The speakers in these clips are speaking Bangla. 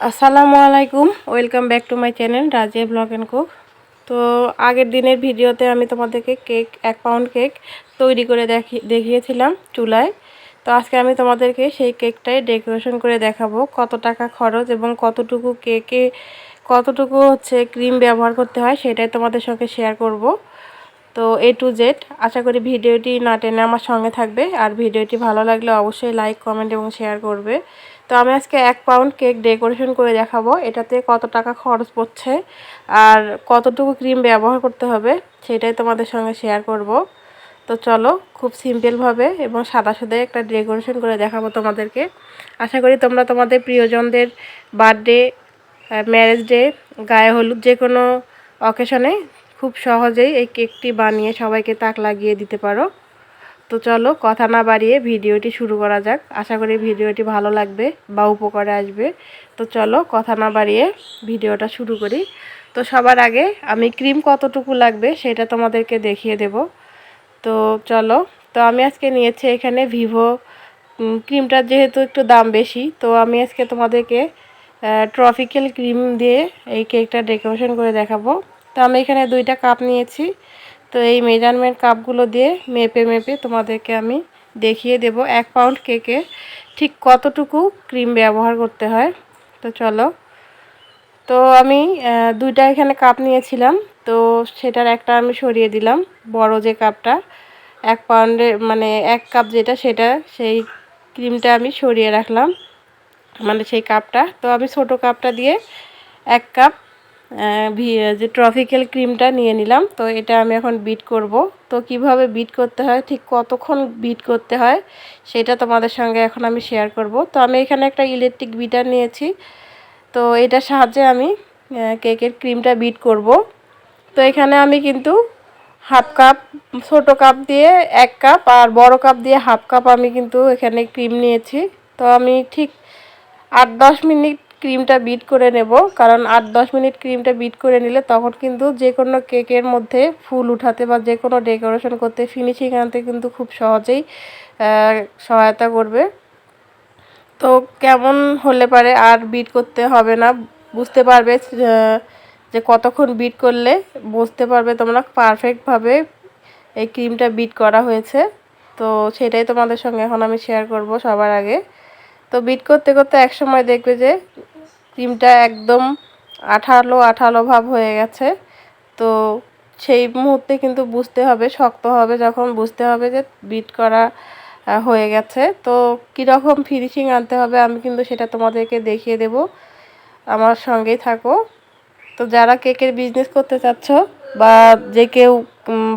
আসসালামু আলাইকুম। Welcome back to my channel Razia blog and cook তো আগের দিনের ভিডিওতে আমি তোমাদেরকে কেক এক পাউন্ড কেক তৈরি করে দেখি, দেখিয়েছিলাম চুলায়। তো আজকে আমি তোমাদেরকে সেই কেকটাই ডেকোরেশন করে দেখাবো, কত টাকা খরচ এবং কতটুকু কেকে কতটুকু হচ্ছে ক্রিম ব্যবহার করতে হয় সেটাই তোমাদের সঙ্গে শেয়ার করব। তো এ টু জেড আশা করি ভিডিওটি না টেনে আমার সঙ্গে থাকবে। আর ভিডিওটি ভালো লাগলে অবশ্যই লাইক কমেন্ট এবং শেয়ার করবে। তো আমি আজকে এক পাউন্ড কেক ডেকোরেশন করে দেখাবো। এটাতে কত টাকা খরচ পড়ছে আর কতটুকু ক্রিম ব্যবহার করতে হবে সেটাই তোমাদের সঙ্গে শেয়ার করব। তো চলো, খুব সিম্পলভাবে এবং সাদা সাদা একটা ডেকোরেশন করে দেখাবো তোমাদেরকে। আশা করি তোমরা তোমাদের প্রিয়জনদের বার্থডে ম্যারেজ ডে গায়ে হলুদ যে কোনো অকেশনে খুব সহজেই এই কেকটি বানিয়ে সবাইকে তাক লাগিয়ে দিতে পারো। তো চলো কথা না বাড়িয়ে ভিডিওটি শুরু করা যাক। আশা করি ভিডিওটি ভালো লাগবে বা উপকারে আসবে। তো চলো কথা না বাড়িয়ে ভিডিওটা শুরু করি। তো সবার আগে আমি ক্রিম কতটুকু লাগবে সেটা তোমাদেরকে দেখিয়ে দেব। তো চলো, তো আমি আজকে নিয়েছি এখানে ভিভো ক্রিমটার যেহেতু একটু দাম বেশি, তো আমি আজকে তোমাদেরকে ট্রফিক্যাল ক্রিম দিয়ে এই কেকটা ডেকোরেশন করে দেখাবো। আমি এখানে দুইটা কাপ নিয়েছি। তো এই মেজারমেন্ট কাপগুলো দিয়ে মেপে মেপে তোমাদেরকে আমি দেখিয়ে দেব এক পাউন্ড কেকে ঠিক কতটুকু ক্রিম ব্যবহার করতে হয়। তো চলো। তো আমি দুইটা এখানে কাপ নিয়েছিলাম। তো সেটার একটা আমি সরিয়ে দিলাম, বড় যে কাপটা এক পাউন্ডে মানে এক কাপ যেটা সেটা, সেই ক্রিমটা আমি সরিয়ে রাখলাম মানে সেই কাপটা তো আমি ছোট কাপটা দিয়ে এক কাপ যে ট্রফিক্যাল ক্রিমটা নিয়ে নিলাম, তো এটা আমি এখন বিট করব। তো কীভাবে বিট করতে হয়, ঠিক কতক্ষণ বিট করতে হয়, সেটা তোমাদের সঙ্গে এখন আমি শেয়ার করব। তো আমি এখানে একটা ইলেকট্রিক বিটার নিয়েছি, তো এটার সাহায্যে আমি কেকের ক্রিমটা বিট করব। তো এখানে আমি কিন্তু হাফ কাপ ছোট কাপ দিয়ে এক কাপ আর বড় কাপ দিয়ে হাফ কাপ আমি কিন্তু এখানে ক্রিম নিয়েছি। তো আমি ঠিক আট দশ মিনিট ক্রিমটা বিট করে নেব, কারণ আট দশ মিনিট ক্রিমটা বিট করে নিলে তখন কিন্তু যে কোনো কেকের মধ্যে ফুল উঠাতে বা যে কোনো ডেকোরেশন করতে ফিনিশিং আনতে কিন্তু খুব সহজেই সহায়তা করবে। তো কেমন হলে পারে আর বিট করতে হবে না, বুঝতে পারবে যে কতক্ষণ বিট করলে বুঝতে পারবে তোমরা পারফেক্টভাবে এই ক্রিমটা বিট করা হয়েছে। তো সেটাই তোমাদের সঙ্গে এখন আমি শেয়ার করব সবার আগে। তো বিট করতে করতে এক সময় দেখবে যে ক্রিমটা একদম আঠালো আঠালো ভাব হয়ে গেছে। তো সেই মুহূর্তে কিন্তু বুঝতে হবে, শক্ত হবে যখন বুঝতে হবে যে বিট করা হয়ে গেছে। তো কীরকম ফিনিশিং আনতে হবে আমি কিন্তু সেটা তোমাদেরকে দেখিয়ে দেব। আমার সঙ্গেই থাকো। তো যারা কেকের বিজনেস করতে চাচ্ছ বা যে কেউ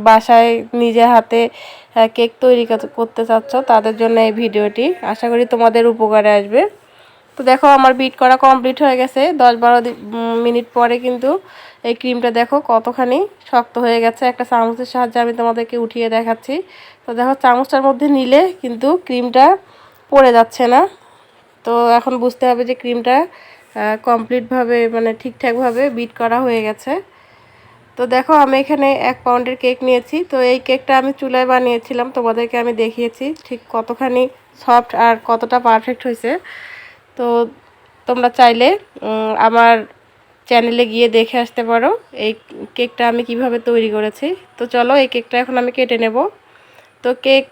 বাসায় নিজে হাতে কেক তৈরি করতে চাচ্ছ তাদের জন্য এই ভিডিওটি আশা করি তোমাদের উপকারে আসবে। তো দেখো আমার বিট করা কমপ্লিট হয়ে গেছে। দশ বারো মিনিট পরে কিন্তু এই ক্রিমটা দেখো কতখানি শক্ত হয়ে গেছে। একটা চামচের সাহায্যে আমি তোমাদেরকে উঠিয়ে দেখাচ্ছি। তো দেখো চামচটার মধ্যে নিলে কিন্তু ক্রিমটা পড়ে যাচ্ছে না। তো এখন বুঝতে হবে যে ক্রিমটা কমপ্লিটভাবে মানে ঠিকঠাকভাবে বিট করা হয়ে গেছে। তো দেখো আমি এখানে এক পাউন্ডের কেক নিয়েছি। তো এই কেকটা আমি চুলায় বানিয়েছিলাম। তোমাদেরকে আমি দেখিয়েছি ঠিক কতখানি সফট আর কতটা পারফেক্ট হয়েছে। তো তোমরা চাইলে আমার চ্যানেলে গিয়ে দেখে আসতে পারো এই কেকটা আমি কীভাবে তৈরি করেছি। তো চলো, এই কেকটা এখন আমি কেটে নেব। তো কেক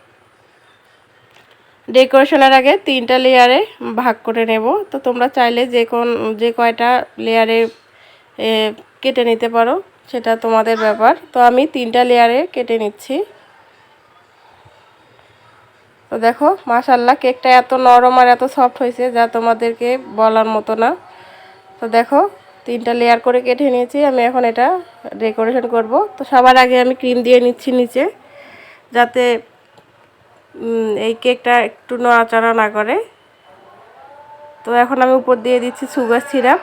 ডেকোরেশনের আগে তিনটা লেয়ারে ভাগ করে নেব। তো তোমরা চাইলে যে কোন, যে কয়টা লেয়ারে কেটে নিতে পারো, সেটা তোমাদের ব্যাপার। তো আমি তিনটা লেয়ারে কেটে নিচ্ছি। তো দেখো মাশাল্লাহ কেকটা এত নরম আর এত সফট হয়েছে যা তোমাদেরকে বলার মতো না। তো দেখো, তিনটা লেয়ার করে কেটে নিয়েছি, আমি এখন এটা ডেকোরেশন করব। তো সবার আগে আমি ক্রিম দিয়ে নিচ্ছি নিচে, যাতে এই কেকটা একটু নড়াচড়া না করে। তো এখন আমি উপর দিয়ে দিচ্ছি সুগার সিরাপ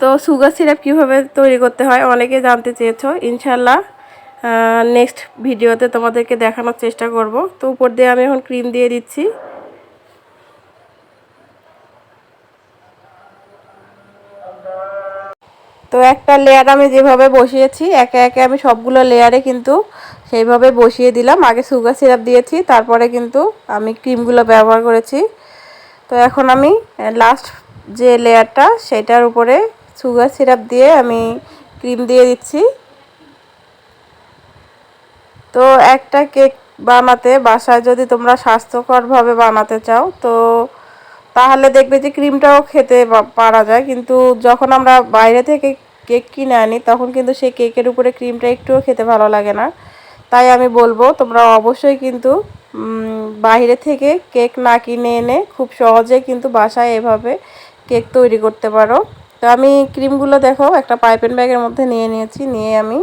তো সুগার সিরাপ কীভাবে তৈরি করতে হয়, অনেকে জানতে চেয়েছো ইনশাল্লাহ নেক্সট ভিডিওতে তোমাদেরকে দেখানোর চেষ্টা করব। তো উপর দিয়ে আমি এখন ক্রিম দিয়ে দিচ্ছি। তো একটা লেয়ার আমি যেভাবে বসিয়েছি, একে একে আমি সবগুলো লেয়ারে কিন্তু সেইভাবে বসিয়ে দিলাম। আগে সুগার সিরাপ দিয়েছি, তারপরে কিন্তু আমি ক্রিমগুলো ব্যবহার করেছি। তো এখন আমি লাস্ট যে লেয়ারটা সেটার উপরে সুগার সিরাপ দিয়ে আমি ক্রিম দিয়ে দিচ্ছি। তো একটা কেক বানাতে বাসায় যদি তোমরা স্বাস্থ্যকরভাবে বানাতে চাও, তো তাহলে দেখবে যে ক্রিমটাও খেতে পারা যায়। কিন্তু যখন আমরা বাইরে থেকে কেক কিনে আনি, তখন কিন্তু সেই কেকের উপরে ক্রিমটা একটুও খেতে ভালো লাগে না। তাই আমি বলব, তোমরা অবশ্যই কিন্তু বাইরে থেকে কেক না কিনে এনে খুব সহজে কিন্তু বাসায় এভাবে কেক তৈরি করতে পারো। তো আমি ক্রিমগুলো দেখো, একটা পাইপেন ব্যাগের মধ্যে নিয়ে নিয়েছি, নিয়ে আমি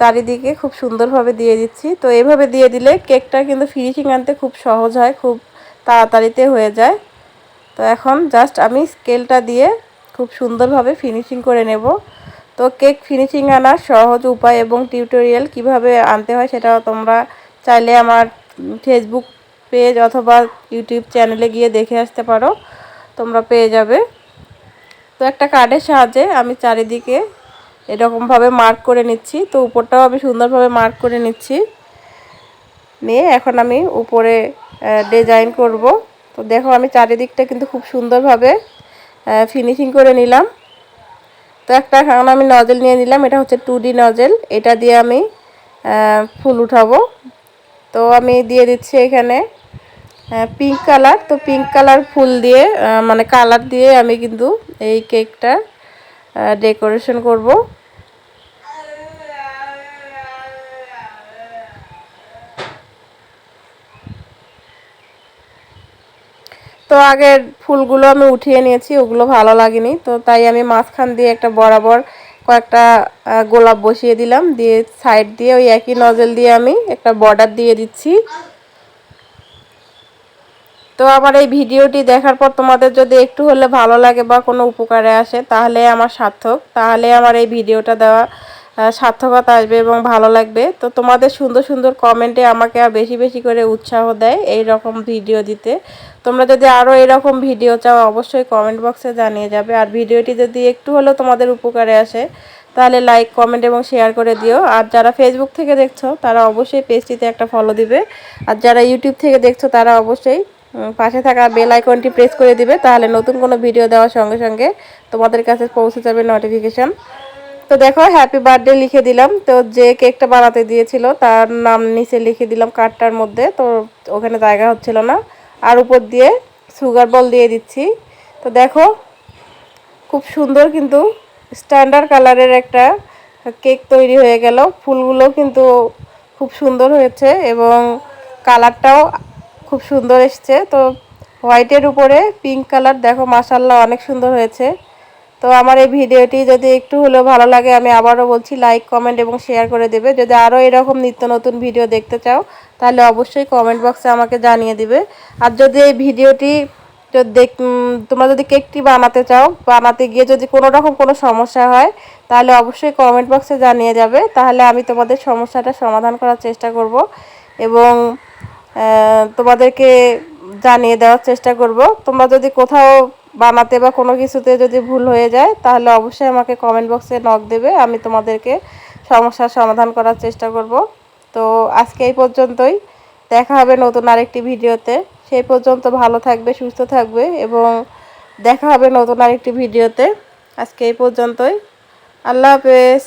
চারিদিকে খুব সুন্দরভাবে দিয়ে দিচ্ছি। তো এভাবে দিয়ে দিলে কেকটা কিন্তু ফিনিশিং আনতে খুব সহজ হয়, খুব তাড়াতাড়িতে হয়ে যায়। তো এখন জাস্ট আমি স্কেলটা দিয়ে খুব সুন্দরভাবে ফিনিশিং করে নেব। তো কেক ফিনিশিং আনার সহজ উপায় এবং টিউটোরিয়াল কীভাবে আনতে হয় সেটা তোমরা চাইলে আমার ফেসবুক পেজ অথবা ইউটিউব চ্যানেলে গিয়ে দেখে আসতে পারো, তোমরা পেয়ে যাবে। তো একটা কার্ডের সাহায্যে আমি চারিদিকে এরকমভাবে মার্ক করে নিচ্ছি। তো উপরটাও আমি সুন্দরভাবে মার্ক করে নিচ্ছি। নিয়ে এখন আমি উপরে ডিজাইন করব। তো দেখো আমি চারিদিকটা কিন্তু খুব সুন্দরভাবে ফিনিশিং করে নিলাম। তো একটা এখন আমি নজেল নিয়ে নিলাম। এটা হচ্ছে টু ডি নজেল এটা দিয়ে আমি ফুল উঠাবো। তো আমি দিয়ে দিচ্ছি এখানে পিঙ্ক কালার তো পিঙ্ক কালার ফুল দিয়ে মানে কালার দিয়ে আমি কিন্তু এই কেকটা ডেকোরেশন করব। তো আগের ফুলগুলো আমি উঠিয়ে নিয়েছি, ওগুলো ভালো লাগেনি। তো তাই আমি মাঝখান দিয়ে একটা বরাবর কয়েকটা গোলাপ বসিয়ে দিলাম। দিয়ে সাইড দিয়ে ওই একই নজল দিয়ে আমি একটা বর্ডার দিয়ে দিচ্ছি। তো আমার এই ভিডিওটি দেখার পর তোমাদের যদি একটু হলে ভালো লাগে বা কোনো উপকারে আসে, তাহলে আমার সার্থক। তাহলে আমার এই ভিডিওটা দেওয়া সার্থকতা আসবে এবং ভালো লাগবে। তো তোমাদের সুন্দর সুন্দর কমেন্টে আমাকে আর বেশি বেশি করে উৎসাহ দেয় এই রকম ভিডিও দিতে। তোমরা যদি আরও এরকম ভিডিও চাও, অবশ্যই কমেন্ট বক্সে জানিয়ে যাবে। আর ভিডিওটি যদি একটু হলেও তোমাদের উপকারে আসে, তাহলে লাইক, কমেন্ট এবং শেয়ার করে দিও। আর যারা ফেসবুক থেকে দেখছ, তারা অবশ্যই পেজটিতে একটা ফলো দিবে। আর যারা ইউটিউব থেকে দেখছ, তারা অবশ্যই পাশে থাকা বেল আইকনটি প্রেস করে দিবে, তাহলে নতুন কোনো ভিডিও দেওয়ার সঙ্গে সঙ্গে তোমাদের কাছে পৌঁছে যাবে নোটিফিকেশান তো দেখো হ্যাপি বার্থডে লিখে দিলাম। তো যে কেকটা বানাতে দিয়েছিল, তার নাম নিচে লিখে দিলাম কার্ডটার মধ্যে। তো ওখানে জায়গা হচ্ছিল না। আর উপর দিয়ে সুগার বল দিয়ে দিচ্ছি। তো দেখো, খুব সুন্দর কিন্তু স্ট্যান্ডার্ড কালারের একটা কেক তৈরি হয়ে গেল। ফুলগুলো কিন্তু খুব সুন্দর হয়েছে এবং কালারটাও খুব সুন্দর এসছে। তো হোয়াইটের উপরে পিঙ্ক কালার দেখো মাসাল্লাহ অনেক সুন্দর হয়েছে। তো আমার এই ভিডিওটি যদি একটু হলেও ভালো লাগে, আমি আবারও বলছি লাইক কমেন্ট এবং শেয়ার করে দেবে। যদি আরও এরকম নিত্য নতুন ভিডিও দেখতে চাও, তাহলে অবশ্যই কমেন্ট বক্সে আমাকে জানিয়ে দিবে। আর যদি এই ভিডিওটি দেখ তোমরা যদি কেকটি বানাতে চাও, বানাতে গিয়ে যদি কোনো রকম কোনো সমস্যা হয়, তাহলে অবশ্যই কমেন্ট বক্সে জানিয়ে যাবে। তাহলে আমি তোমাদের সমস্যাটা সমাধান করার চেষ্টা করব। এবং তোমাদেরকে জানিয়ে দেওয়ার চেষ্টা করব। তোমরা যদি কোথাও বানাতে বা কোনো কিছুতে যদি ভুল হয়ে যায়, তাহলে অবশ্যই আমাকে কমেন্ট বক্সে নক দেবে। আমি তোমাদেরকে সমস্যার সমাধান করার চেষ্টা করব। তো আজকে এই পর্যন্তই। দেখা হবে নতুন আরেকটি ভিডিওতে। সেই পর্যন্ত ভালো থাকবে, সুস্থ থাকবে এবং দেখা হবে নতুন আরেকটি ভিডিওতে। আজকে এই পর্যন্তই। আল্লাহ হাফেজ।